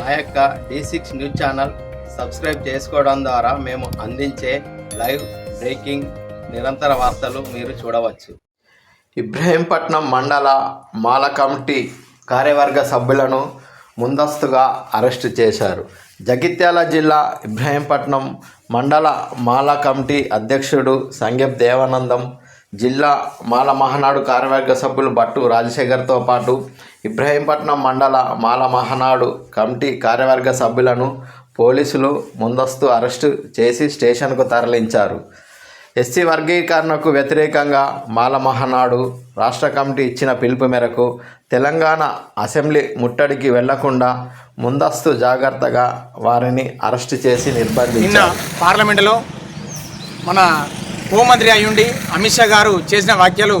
మా యొక్క D six news channel subscribe చేసుకోవడం ద్వారా మేము అందించే లైవ్ బ్రేకింగ్ నిరంతర వార్తలు మీరు చూడవచ్చు. ఇబ్రహీంపట్నం మండల మాల కమిటీ కార్యవర్గ సభ్యులను ముందస్తుగా అరెస్టు చేశారు. జగిత్యాల జిల్లా ఇబ్రహీంపట్నం మండల మాల కమిటీ అధ్యక్షుడు సంగెప్ దేవానందం జిల్లా మాల మహానాడు కార్యవర్గ సభ్యులు బట్టు రాజశేఖర్తో పాటు ఇబ్రహీంపట్నం మండల మాల మహానాడు కమిటీ కార్యవర్గ సభ్యులను పోలీసులు ముందస్తు అరెస్టు చేసి స్టేషన్కు తరలించారు. ఎస్సీ వర్గీకరణకు వ్యతిరేకంగా మాల మహానాడు రాష్ట్ర కమిటీ ఇచ్చిన పిలుపు మేరకు తెలంగాణ అసెంబ్లీ ముట్టడికి వెళ్ళకుండా ముందస్తు జాగ్రత్తగా వారిని అరెస్టు చేసి నిర్బంధించారు. పార్లమెంటులో మన హోంమంత్రి అయ్యుండి అమిత్ షా గారు చేసిన వ్యాఖ్యలు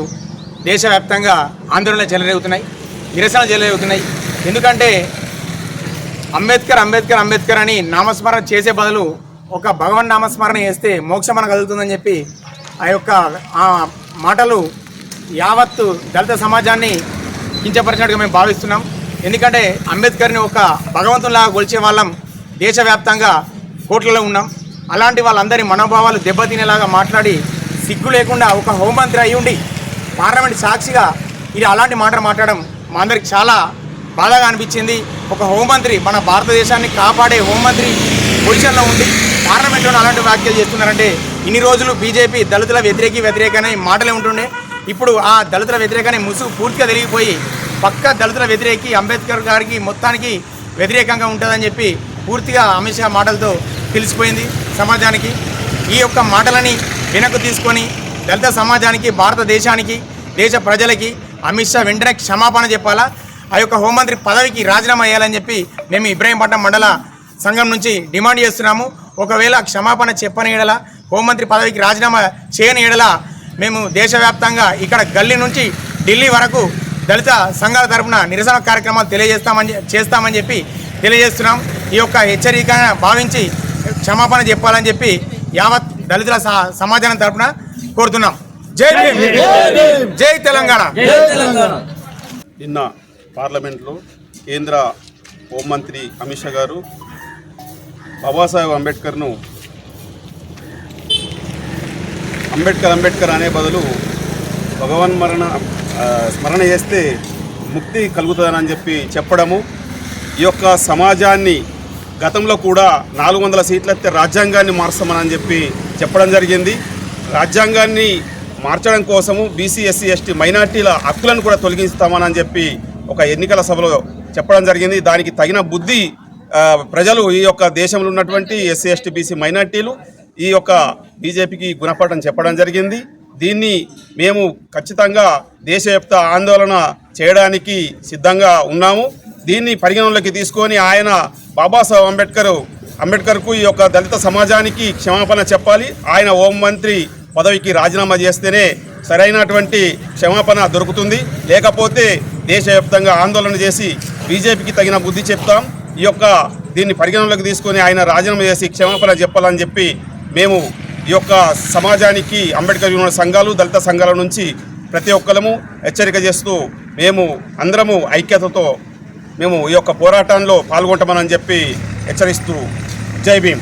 దేశవ్యాప్తంగా ఆందోళన చెలరేగుతున్నాయి నిరసన చెలరేగుతున్నాయి. ఎందుకంటే అంబేద్కర్ అంబేద్కర్ అంబేద్కర్ అని నామస్మరణ చేసే బదులు ఒక భగవన్ నామస్మరణ చేస్తే మోక్షం మనకు కలుగుతుందని చెప్పి ఆ యొక్క ఆ మాటలు యావత్తు దళిత సమాజాన్ని కించపరిచినట్టుగా మేము భావిస్తున్నాం. ఎందుకంటే అంబేద్కర్ని ఒక భగవంతునిలాగా కొలిచే వాళ్ళం దేశవ్యాప్తంగా కోట్లలో ఉన్నాం. అలాంటి వాళ్ళందరి మనోభావాలు దెబ్బతినేలాగా మాట్లాడి సిగ్గు లేకుండా ఒక హోంమంత్రి అయి ఉండి పార్లమెంట్ సాక్షిగా ఇది అలాంటి మాటలు మాట్లాడడం మా అందరికి చాలా బాధగా అనిపించింది. ఒక హోంమంత్రి మన భారతదేశాన్ని కాపాడే హోంమంత్రి పొజిషన్లో ఉండి పార్లమెంట్లో అలాంటి వ్యాఖ్యలు చేస్తున్నారంటే ఇన్ని రోజులు బీజేపీ దళితుల వ్యతిరేకి వ్యతిరేకనే మాటలే ఉంటుండే. ఇప్పుడు ఆ దళితుల వ్యతిరేకనే ముసుగు పూర్తిగా తిరిగిపోయి పక్క దళితుల వ్యతిరేకి అంబేద్కర్ గారికి మొత్తానికి వ్యతిరేకంగా ఉంటుందని చెప్పి పూర్తిగా అమిత్ షా మాటలతో తెలిసిపోయింది సమాజానికి. ఈ యొక్క మాటలని వెనక్కు తీసుకొని దళిత సమాజానికి భారతదేశానికి దేశ ప్రజలకి అమిత్ షా వెంటనే క్షమాపణ చెప్పాలా? ఆ యొక్క హోంమంత్రి పదవికి రాజీనామా చేయాలని చెప్పి మేము ఇబ్రాహీంపట్నం మండల సంఘం నుంచి డిమాండ్ చేస్తున్నాము. ఒకవేళ క్షమాపణ చెప్పని ఎడల హోంమంత్రి పదవికి రాజీనామా చేయని ఎడల మేము దేశవ్యాప్తంగా ఇక్కడ గల్లీ నుంచి ఢిల్లీ వరకు దళిత సంఘాల తరపున నిరసన కార్యక్రమాలు తెలియజేస్తామని చేస్తామని చెప్పి తెలియజేస్తున్నాం. ఈ యొక్క హెచ్చరిక భావించి క్షమాపణ చెప్పాలని చెప్పి యావత్ దళితుల స- సమాజానం తరపున కోరుతున్నాం. జై భీమ్. జై తెలంగాణ. నిన్న పార్లమెంట్లో కేంద్ర హోంమంత్రి అమిత్ షా గారు బాబాసాహెబ్ అంబేద్కర్ను అంబేద్కర్ అంబేద్కర్ అనే బదులు భగవన్ మరణ స్మరణ చేస్తే ముక్తి కలుగుతుందని చెప్పి చెప్పడము ఈ యొక్క సమాజాన్ని గతంలో కూడా నాలుగు వందల సీట్లు ఎత్తే రాజ్యాంగాన్ని మార్చమని చెప్పి చెప్పడం జరిగింది. రాజ్యాంగాన్ని మార్చడం కోసము బీసీ ఎస్సీ ఎస్టీ మైనార్టీల హక్కులను కూడా తొలగిస్తామని చెప్పి ఒక ఎన్నికల సభలో చెప్పడం జరిగింది. దానికి తగిన బుద్ధి ప్రజలు ఈ యొక్క దేశంలో ఉన్నటువంటి ఎస్సీ ఎస్టీ బీసీ మైనార్టీలు ఈ యొక్క బీజేపీకి గుణపాఠం చెప్పడం జరిగింది. దీన్ని మేము ఖచ్చితంగా దేశవ్యాప్త ఆందోళన చేయడానికి సిద్ధంగా ఉన్నాము. దీన్ని పరిగణనలోకి తీసుకొని ఆయన బాబాసాహెబ్ అంబేద్కర్ అంబేద్కర్కు ఈ యొక్క దళిత సమాజానికి క్షమాపణ చెప్పాలి. ఆయన హోం మంత్రి పదవికి రాజీనామా చేస్తేనే సరైనటువంటి క్షమాపణ దొరుకుతుంది. లేకపోతే దేశవ్యాప్తంగా ఆందోళన చేసి బీజేపీకి తగిన బుద్ధి చెప్తాం. ఈ యొక్క దీన్ని పరిగణనలోకి తీసుకొని ఆయన రాజీనామా చేసి క్షమాపణ చెప్పాలని చెప్పి మేము ఈ యొక్క సమాజానికి అంబేద్కర్ యూనియన్ సంఘాలు దళిత సంఘాల నుంచి ప్రతి ఒక్కరము హెచ్చరిక చేస్తూ మేము అందరము ఐక్యతతో మేము ఈ యొక్క పోరాటంలో పాల్గొంటామని చెప్పి హెచ్చరిస్తూ జై భీమ్.